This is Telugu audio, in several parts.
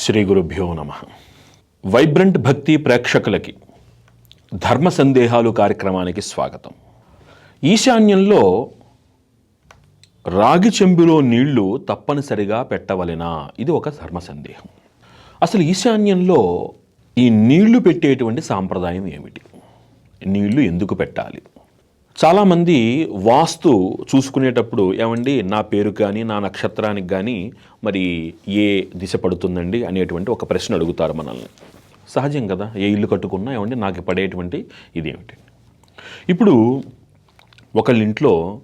శ్రీ గురుభ్యో నమ. వైబ్రెంట్ భక్తి ప్రేక్షకులకి ధర్మ సందేహాలు కార్యక్రమానికి స్వాగతం. ఈశాన్యంలో రాగి చెంబులో నీళ్ళు తప్పనిసరిగా పెట్టవలెనా? ఇది ఒక ధర్మ సందేహం. అసలు ఈశాన్యంలో ఈ నీళ్ళు పెట్టేటువంటి సాంప్రదాయం ఏమిటి? నీళ్ళు ఎందుకు పెట్టాలి? చాలామంది వాస్తు చూసుకునేటప్పుడు ఏమండి నా పేరు కానీ నా నక్షత్రానికి కానీ మరి ఏ దిశ పడుతుందండి అనేటువంటి ఒక ప్రశ్న అడుగుతారు మనల్ని. సహజం కదా ఏ ఇల్లు కట్టుకున్నా ఏమండి నాకు పడేటువంటి ఇదేమిటి? ఇప్పుడు ఒకళ్ళ ఇంట్లో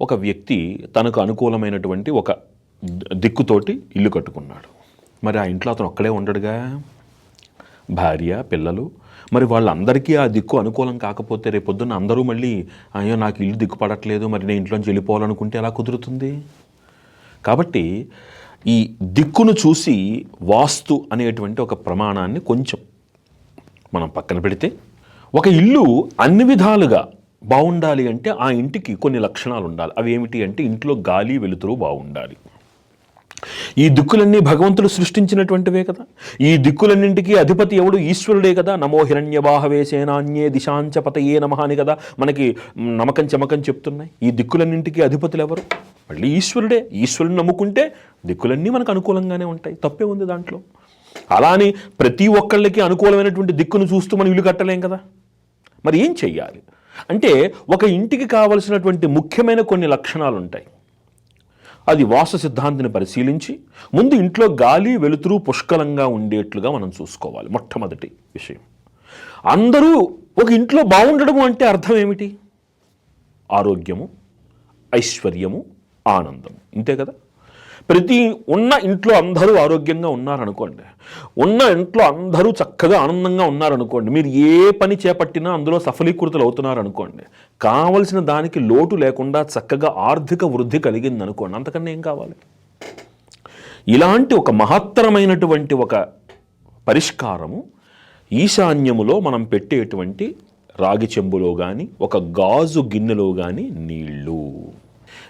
ఒక వ్యక్తి తనకు అనుకూలమైనటువంటి ఒక దిక్కుతోటి ఇల్లు కట్టుకున్నాడు. మరి ఆ ఇంట్లో అతను ఒక్కడే ఉండడుగా? భార్య పిల్లలు మరి వాళ్ళందరికీ ఆ దిక్కు అనుకూలం కాకపోతే రేపొద్దున అందరూ మళ్ళీ అయ్యో నాకు ఇల్లు దిక్కుపడట్లేదు మరి నేను ఇంట్లోంచి వెళ్ళిపోవాలనుకుంటే ఎలా కుదురుతుంది? కాబట్టి ఈ దిక్కును చూసి వాస్తు అనేటువంటి ఒక ప్రమాణాన్ని కొంచెం మనం పక్కన పెడితే ఒక ఇల్లు అన్ని విధాలుగా బాగుండాలి అంటే ఆ ఇంటికి కొన్ని లక్షణాలు ఉండాలి అవి ఏమిటి అంటే ఇంట్లో గాలి వెలుతురు బాగుండాలి. ఈ దిక్కులన్నీ భగవంతుడు సృష్టించినటువంటివే కదా. ఈ దిక్కులన్నింటికి అధిపతి ఎవడు? ఈశ్వరుడే కదా. నమో హిరణ్యవాహవే సేనాన్యే దిశాంచ పతయే నమ అని కదా మనకి నమకం చమకం చెప్తున్నాయి. ఈ దిక్కులన్నింటికి అధిపతులు ఎవరు? మళ్ళీ ఈశ్వరుడే. ఈశ్వరుని నమ్ముకుంటే దిక్కులన్నీ మనకు అనుకూలంగానే ఉంటాయి. తప్పే ఉంది దాంట్లో. అలా అని ప్రతి ఒక్కళ్ళకి అనుకూలమైనటువంటి దిక్కును చూస్తూ మనం ఇల్లు కట్టలేం కదా. మరి ఏం చెయ్యాలి? అంటే ఒక ఇంటికి కావలసినటువంటి ముఖ్యమైన కొన్ని లక్షణాలు ఉంటాయి అది వాస సిద్ధాంతిని పరిశీలించి ముందు ఇంట్లో గాలి వెలుతురు పుష్కలంగా ఉండేట్లుగా మనం చూసుకోవాలి మొట్టమొదటి విషయం. అందరూ ఒక ఇంట్లో బాగుండడము అంటే అర్థం ఏమిటి? ఆరోగ్యము ఐశ్వర్యము ఆనందము. ఇంతే కదా? ప్రతి ఉన్న ఇంట్లో అందరూ ఆరోగ్యంగా ఉన్నారనుకోండి ఉన్న ఇంట్లో అందరూ చక్కగా ఆనందంగా ఉన్నారనుకోండి మీరు ఏ పని చేపట్టినా అందులో సఫలీకృతులు అవుతున్నారనుకోండి కావలసిన దానికి లోటు లేకుండా చక్కగా ఆర్థిక వృద్ధి కలిగింది అనుకోండి అంతకన్నా ఏం కావాలి? ఇలాంటి ఒక మహత్తరమైనటువంటి ఒక పరిష్కారము ఈశాన్యములో మనం పెట్టేటువంటి రాగి చెంబులో కానీ ఒక గాజు గిన్నెలో కానీ నీళ్ళు.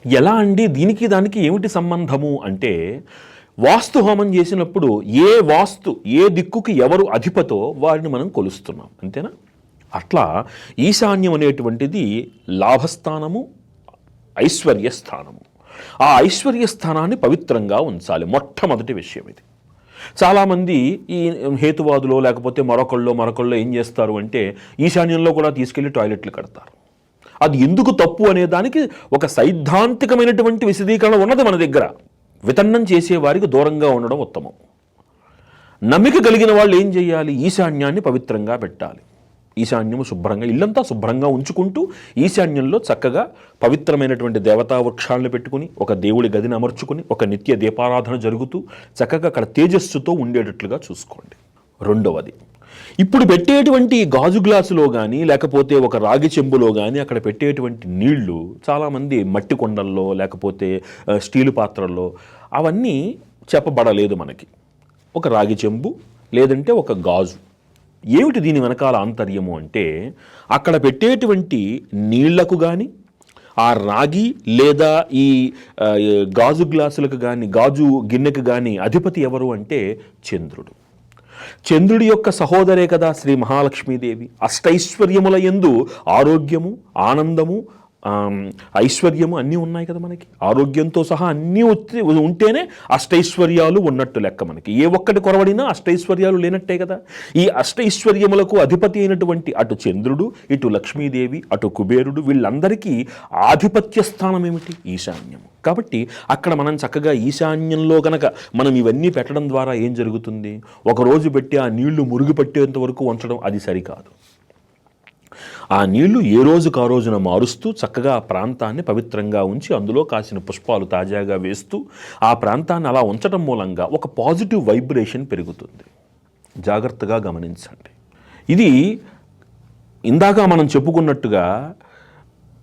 ఎలా అండి? దీనికి దానికి ఏమిటి సంబంధము? అంటే వాస్తు హోమం చేసినప్పుడు ఏ వాస్తు ఏ దిక్కుకి ఎవరు అధిపతో వారిని మనం కొలుస్తున్నాం. అంతేనా? అట్లా ఈశాన్యం అనేటువంటిది లాభస్థానము ఐశ్వర్య స్థానము. ఆ ఐశ్వర్య స్థానాన్ని పవిత్రంగా ఉంచాలి. మొట్టమొదటి విషయం ఇది. చాలామంది ఈ హేతువాదులో లేకపోతే మరొకళ్ళో మరొకళ్ళో ఏం చేస్తారు అంటే ఈశాన్యంలో కూడా తీసుకెళ్ళి టాయిలెట్లు కడతారు. అది ఎందుకు తప్పు అనే దానికి ఒక సైద్ధాంతికమైనటువంటి విశదీకరణ ఉన్నది మన దగ్గర. వితన్నం చేసేవారికి దూరంగా ఉండడం ఉత్తమం. నమ్మిక కలిగిన వాళ్ళు ఏం చేయాలి? ఈశాన్యాన్ని పవిత్రంగా పెట్టాలి. ఈశాన్యము శుభ్రంగా ఇల్లంతా శుభ్రంగా ఉంచుకుంటూ ఈశాన్యంలో చక్కగా పవిత్రమైనటువంటి దేవతా వృక్షాలను పెట్టుకుని ఒక దేవుడి గదిని అమర్చుకుని ఒక నిత్య దీపారాధన జరుగుతూ చక్కగా అక్కడ తేజస్సుతో ఉండేటట్లుగా చూసుకోండి. రెండవది ఇప్పుడు పెట్టేటువంటి గాజు గ్లాసులో కానీ లేకపోతే ఒక రాగి చెంబులో కానీ అక్కడ పెట్టేటువంటి నీళ్ళు చాలామంది మట్టి కొండల్లో లేకపోతే స్టీలు పాత్రల్లో అవన్నీ చెప్పబడలేదు మనకి. ఒక రాగి చెంబు లేదంటే ఒక గాజు. ఏమిటి దీని వెనకాల ఆంతర్యము అంటే అక్కడ పెట్టేటువంటి నీళ్ళకు కానీ ఆ రాగి లేదా ఈ గాజు గ్లాసులకు కానీ గాజు గిన్నెకు కానీ అధిపతి ఎవరు అంటే చంద్రుడు. చంద్రుడి యొక్క సహోదరే కదా శ్రీ మహాలక్ష్మీదేవి. అష్టైశ్వర్యముల యందు ఆరోగ్యము ఆనందము ఐశ్వర్యము అన్నీ ఉన్నాయి కదా మనకి. ఆరోగ్యంతో సహా అన్నీ వచ్చి ఉంటేనే అష్టైశ్వర్యాలు ఉన్నట్టు లెక్క మనకి. ఏ ఒక్కటి కొరవడినా అష్టైశ్వర్యాలు లేనట్టే కదా. ఈ అష్టైశ్వర్యములకు అధిపతి అయినటువంటి అటు చంద్రుడు ఇటు లక్ష్మీదేవి అటు కుబేరుడు వీళ్ళందరికీ ఆధిపత్య స్థానం ఏమిటి? ఈశాన్యము. కాబట్టి అక్కడ మనం చక్కగా ఈశాన్యంలో గనక మనం ఇవన్నీ పెట్టడం ద్వారా ఏం జరుగుతుంది? ఒక రోజు పెట్టి ఆ నీళ్ళు మురుగు పట్టేంత వరకు ఉంచడం అది సరికాదు. ఆ నీళ్ళు ఏ రోజుకు ఆ రోజున మారుస్తూ చక్కగా ఆ ప్రాంతాన్ని పవిత్రంగా ఉంచి అందులో కాసిన పుష్పాలు తాజాగా వేస్తూ ఆ ప్రాంతాన్ని అలా ఉంచడం మూలంగా ఒక పాజిటివ్ వైబ్రేషన్ పెరుగుతుంది. జాగ్రత్తగా గమనించండి. ఇది ఇందాక మనం చెప్పుకున్నట్టుగా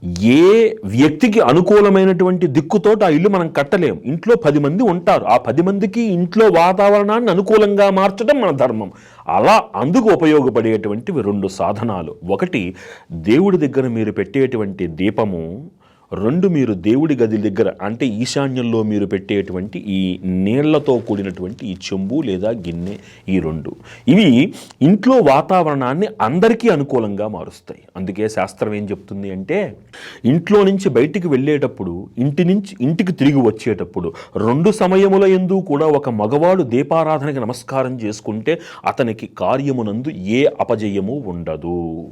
ఏ వ్యక్తికి అనుకూలమైనటువంటి దిక్కుతోటి ఆ ఇల్లు మనం కట్టలేం. ఇంట్లో పది మంది ఉంటారు. ఆ పది మందికి ఇంట్లో వాతావరణాన్ని అనుకూలంగా మార్చడం మన ధర్మం. అలా అందుకు ఉపయోగపడేటువంటివి రెండు సాధనాలు. ఒకటి దేవుడి దగ్గర మీరు పెట్టేటువంటి దీపము రెండు మీరు దేవుడి గది దగ్గర అంటే ఈశాన్యంలో మీరు పెట్టేటువంటి ఈ నీళ్ళతో కూడినటువంటి ఈ చెంబు లేదా గిన్నె ఈ రెండు. ఇవి ఇంట్లో వాతావరణాన్ని అందరికీ అనుకూలంగా మారుస్తాయి. అందుకే శాస్త్రం ఏం చెప్తుంది అంటే ఇంట్లో నుంచి బయటికి వెళ్ళేటప్పుడు ఇంటి నుంచి ఇంటికి తిరిగి వచ్చేటప్పుడు రెండు సమయముల ఎందు కూడా ఒక మగవాడు దీపారాధనకి నమస్కారం చేసుకుంటే అతనికి కార్యమునందు ఏ అపజయము ఉండదు.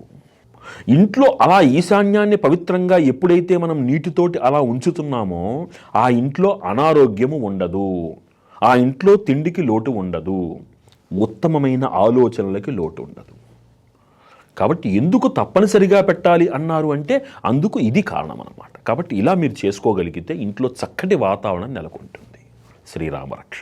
ఇంట్లో అలా ఈశాన్యాన్ని పవిత్రంగా ఎప్పుడైతే మనం నీటితోటి అలా ఉంచుతున్నామో ఆ ఇంట్లో అనారోగ్యము ఉండదు. ఆ ఇంట్లో తిండికి లోటు ఉండదు. ఉత్తమమైన ఆలోచనలకి లోటు ఉండదు. కాబట్టి ఎందుకు తప్పనిసరిగా పెట్టాలి అన్నారు అంటే అందుకు ఇది కారణం అన్నమాట కాబట్టి ఇలా మీరు చేసుకోగలిగితే ఇంట్లో చక్కటి వాతావరణం నెలకొంటుంది. శ్రీరామరక్ష.